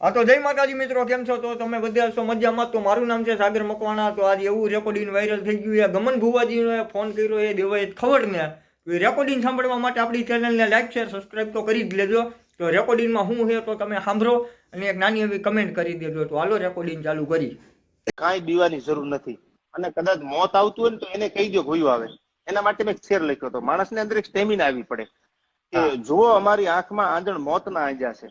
હા તો જય માતાજી મિત્રો કેમ છો? તો તમે બધા છો મજામાં? તો મારું નામ છે સાગર મકવાણા. તો આજે એવું રેકોર્ડિંગ વાયરલ થઈ ગયું એ ગમન ભુવાજીનો ફોન કર્યો એ દેવાય ખબર ને? તો એ રેકોર્ડિંગ સાંભળવા માટે આપણી ચેનલને લાઈક શેર સબસ્ક્રાઈબ તો કરી જ લેજો. તો રેકોર્ડિંગમાં શું છે તો તમે સાંભળો અને એક નાની એવી કમેન્ટ કરી દેજો. તો હાલો રેકોર્ડિંગ ચાલુ કરી કાંઈ બીવાની જરૂર નથી. અને કદાચ મોત આવતું હોય ને તો એને કહી દો ગોયું આવે. એના માટે મેં શેર લખ્યો હતો. માણસને અંદર એક સ્ટેમિના આવી પડે. કે જો અમારી આંખમાં આંજણ મોતના આંજા છે.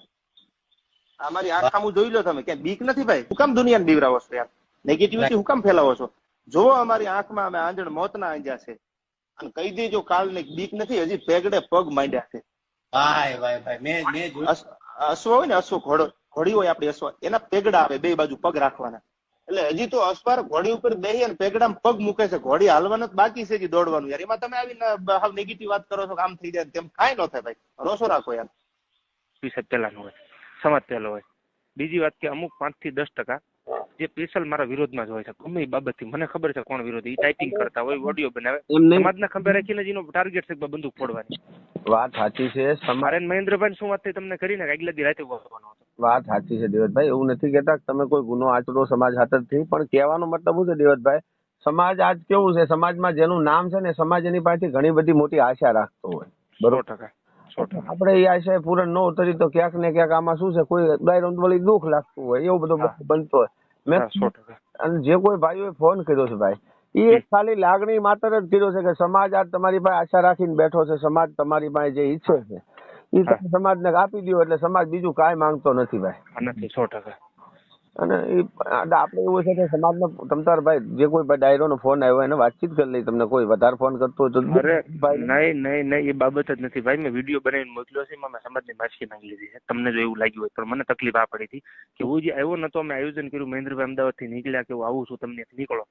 અમારી આંખ સામું જોઈ લો તમે ક્યાંય બીક નથી ભાઈ? હું કામ દુનિયાને બીવરાવો છો યાર? નેગેટિવિટી હું કામ ફેલાવો છો? જો અમારી આંખમાં અમે આંજણ મોતના આંજ્યા છે અને કહી દેજો કાલ ને બીક નથી હજી પેગડે પગ માંડ્યા છે. ભાઈ ભાઈ ભાઈ મેં મેં અશ્વ હોય ને અશ્વ ઘોડો ઘોડી હોય આપડી અશ્વ એના પેગડા આવે બે બાજુ પગ રાખવાના. એટલે હજી તો અશ્વાર ઘોડી ઉપર બેહી અને પેગડામાં પગ મૂકે છે. ઘોડી હાલવાનું બાકી છે હજી દોડવાનું યાર. એમાં તમે આવીને હાવ નેગેટિવ વાત કરો છો કામ આમ થઈ જાય તેમ. કાંઈ ન થાય ભાઈ. ભરોસો રાખો યાર. પેલા નું હોય. સમાજ હોય. બીજી વાત કે અમુક પાંચથી દસ ટકા જે સ્પેશિયલ મારા વિરોધમાં જ હોય છે. ગમે એ બાબતથી મને ખબર છે કોણ વિરોધી. એ ટાઈપિંગ કરતા હોય ઓડિયો બનાવે. સમાજને ખબર રાખીને જેનો ટાર્ગેટ છે બંદૂક ફોડવાની. વાત સાચી છે સમ- મારે મહેન્દ્રભાઈ શું વાત થઈ તમને કરીને આગલા દી રાતે બોલવાનો વાત સાચી છે દેવતભાઈ એવું નથી કહેતા કે તમે કોઈ ગુનો આચરો સમાજ હાથરથી પણ કહેવાનો મતલબ શું છે દેવતભાઈ? સમાજ આજ કેવું છે? સમાજમાં જેનું નામ છે ને સમાજ એની પાછી ઘણી બધી મોટી આશા રાખતો હોય. બરોબર? ટકા. સો ટકા આપણે એ આશા પૂરણ ન ઉતરી તો ક્યાંક ને ક્યાંક આમાં શું છે કોઈ વળી દુઃખ લાગતું હોય એવું બધું બનતો હોય. મેં સો ટકા. અને જે કોઈ ભાઈઓએ ફોન કર્યો છે ભાઈ એ એક ખાલી લાગણી માત્ર જ કર્યો છે કે સમાજ આજ તમારી પાસે આશા રાખીને બેઠો છે સમાજ તમારી પાસે જે ઈચ્છે છે. એ તમે સમાજને આપી દો એટલે સમાજ બીજું કાંઈ માંગતો નથી ભાઈ. નથી સો ટકા. અને એ આપણે એવું છે કે સમાજનો તમતાર ભાઈ જે કોઈ ડાયરો નો ફોન આવ્યો એને વાતચીત કરી લઈ તમને કોઈ વધારે ફોન કરતો હોય તો અરે ભાઈ નહીં નહીં નહીં એ બાબત જ નથી. ભાઈ મેં વીડિયો બનાવીને મોકલ્યો છે એમાં મેં સમાજની માછલી માંગી લીધી છે. તમને જો એવું લાગ્યું હોય પણ મને તકલીફ આ પડી હતી કે હું જે આવ્યો નતો અમે આયોજન કર્યું મહેન્દ્રભાઈ અમદાવાદથી નીકળ્યા કે હું આવું છું તમને નીકળો.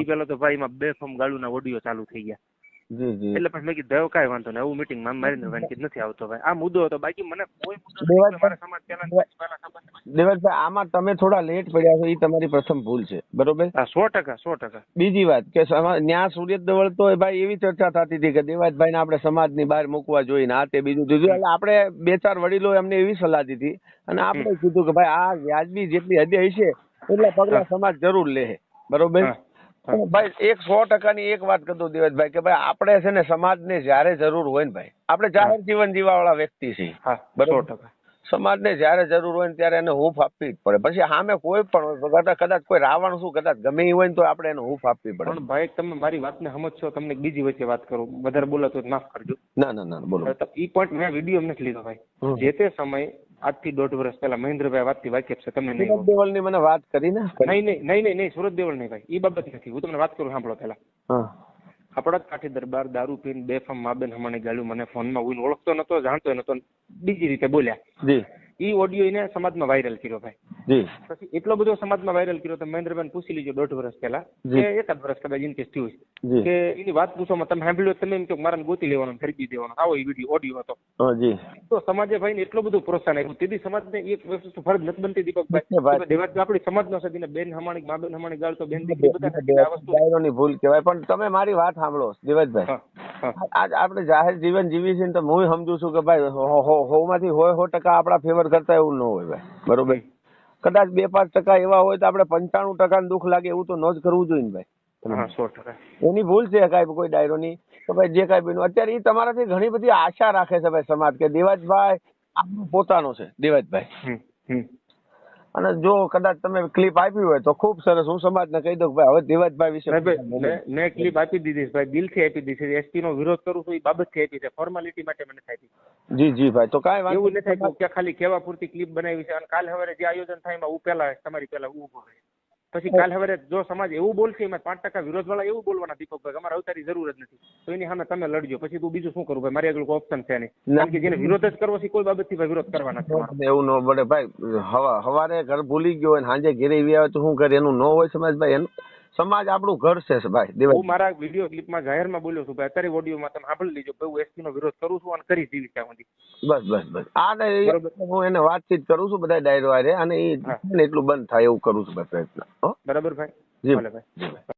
એ પેલા તો ભાઈ એમાં બે ફોર્મ ગાળુના ઓડિયો ચાલુ થઈ ગયા. એટલે પછી મેં કીધું દેવ કાંઈ વાંધો નહીં એવું મીટિંગમાં મારી ભાઈ કીધું નથી આવતો ભાઈ. આ મુદ્દો હતો બાકી મને કોઈ દેવાજ દેવતભાઈ આમાં તમે થોડા લેટ પડ્યા છો એ તમારી પ્રથમ ભૂલ છે. બરોબર? હા સો ટકા સો ટકા. બીજી વાત કે ન્યા સૂર્ય દવળ તો ભાઈ એવી ચર્ચા થતી હતી કે દેવાજભાઈ ને આપણે સમાજની બહાર મૂકવા જોઈએ આ તે બીજું દીધું એટલે આપણે બે ચાર વડીલો એમને એવી સલાહ દીધી અને આપણે કીધું કે ભાઈ આ વ્યાજબી જેટલી હદે હશે એટલા પગલા સમાજ જરૂર લે. બરોબર? હા, હા. ભાઈ એક સો ટકાની એક વાત કરતો દઉં દેવતભાઈ કે ભાઈ આપણે છે ને સમાજને જ્યારે જરૂર હોય ને ભાઈ આપણે જાહેર જીવન જીવાવાળા વ્યક્તિ છીએ. બરોબર. ટકા. સમાજને જ્યારે જરૂર હોય ને ત્યારે એને હૂફ આપવી જ પડે. પછી સામે કોઈ પણ કદાચ કોઈ રાવણ શું કદાચ ગમે એ હોય ને તો આપણે એને હૂફ આપવી પડે. પણ ભાઈ તમે મારી વાતને સમજશો તમને બીજી વચ્ચે વાત કરું. વધારે બોલાતો તો માફ કરજો. ના ના ના બોલો. તો ઈ પોઈન્ટ મેં વીડિયો નથી લીધો ભાઈ. જે તે સમય આજથી દોઢ વર્ષ પહેલા મહેન્દ્રભાઈ વાતથી વાકેફ છે તમને નહીં સુરત દેવલની મને વાત કરી ને? નહીં નહીં નહીં નહીં નહીં સુરત દેવલ નહીં ભાઈ એ બાબત નથી. હું તમને વાત કરું સાંભળો પહેલા. આપણા જ કાઠી દરબાર દારૂ પીને બેફામ માબેન હમણાં ગાળ્યું મને ફોનમાં હું ઓળખતો નતો જાણતો નતો બીજી રીતે બોલ્યા. જી. ઈ ઓડિયો એને સમાજમાં વાયરલ કર્યો ભાઈ. પછી એટલો બધો સમાજમાં વાયરલ કર્યો તો મહેન્દ્રભાઈ પૂછી લીજો દોઢ વર્ષ પહેલા કે એકાદ વર્ષ કદાચ ઇન કેસ થયું. કે એની વાત પૂછવામાં તમે સાંભળ્યો તમે એમ કે મારા ગોતી લેવાનો ખરીદી દેવાનો. આવો એ વીડિયો ઓડિયો હતો. તો સમાજે ભાઈને એટલું બધું પ્રોત્સાહન આપ્યું. તેથી સમાજને એક વસ્તુ ફરજ નથી બનતી દીપકભાઈ. દેવાજ આપણી સમાજનો છે તેને બેન હમાણી મા બેન હમાણી ગાળ તો બેન દીકરી બધા આ વસ્તુ ભૂલ કહેવાય. પણ તમે મારી વાત સાંભળો દેવજભાઈ આજ આપણે જાહેર જીવન જીવી છીએ તો હું સમજુ છું કે ભાઈ હો- હોય હો ટકા આપણા ફેવર કરતા એવું ન હોય ભાઈ. બરોબર? કદાચ બે પાંચ ટકા એવા હોય તો આપણે પંચાણું ટકા દુઃખ લાગે એવું તો ન જ કરવું જોઈએ ને ભાઈ. સો ટકા. એની ભૂલ છે કાંઈ કોઈ ડાયરોની તો ભાઈ જે કાંઈ બન્યું અત્યારે એ તમારાથી ઘણી બધી આશા રાખે છે ભાઈ સમાજ કે દેવાજભાઈ આપણું પોતાનો છે દેવાજભાઈ. અને જો કદાચ તમે ક્લિપ આપી હોય તો ખૂબ સરસ. હું સમાજને કહી દઉં ભાઈ હવે દેવાજભાઈ વિશે મેં- ક્લિપ આપી દીધી છે ભાઈ દિલથી આપી દીધી છે. એસપી નો વિરોધ કરું છું એ બાબતથી આપી છે. ફોર્માલિટી માટે મને થાય જી જી ભાઈ તો કાંઈ વાંધો એવું નથી કે ખાલી કેવા પૂરતી ક્લિપ બનાવી છે. અને કાલ હવે જે આયોજન થાય એમાં હું પહેલા તમારી પહેલા ઊભો રહે. પછી કાલ હવે જો સમાજ એવું બોલશે એમાં પાંચ ટકા વિરોધ વાળા એવું બોલવાના દીપકભાઈ અમારે અવતારી જરૂર જ નથી. તો એની સામે તમે લડજો. પછી તું બીજું શું કરું ભાઈ? મારી આગળ કોઈ ઓપ્શન છે નહીં. કારણ કે જેને વિરોધ જ કરવો છે કોઈ બાબતથી ભાઈ વિરોધ કરવાના છે. એવું ન પડે ભાઈ હવા હવારે ઘર ભૂલી ગયો હોય સાંજે ઘેરે એવી આવે તો શું કરે? એનું ન હોય સમાજ ભાઈ એનું સમાજ આપણું ઘર છે ભાઈ દેવાય હું મારા વીડિયો ક્લિપમાં જાહેરમાં બોલ્યો છું ભાઈ અત્યારે ઓડિયોમાં તમે સાંભળી લીજો ભાઈ હું એસપી નો વિરોધ કરું છું અને કરી જીવી ત્યાં સુધી. બસ બસ બસ. આ હું એને વાતચીત કરું છું બધા ડાયરો અને એ એટલું બંધ થાય એવું કરું છું ભાઈ પ્રયત્ન. બરાબર ભાઈ. ભાઈ જી ભાઈ.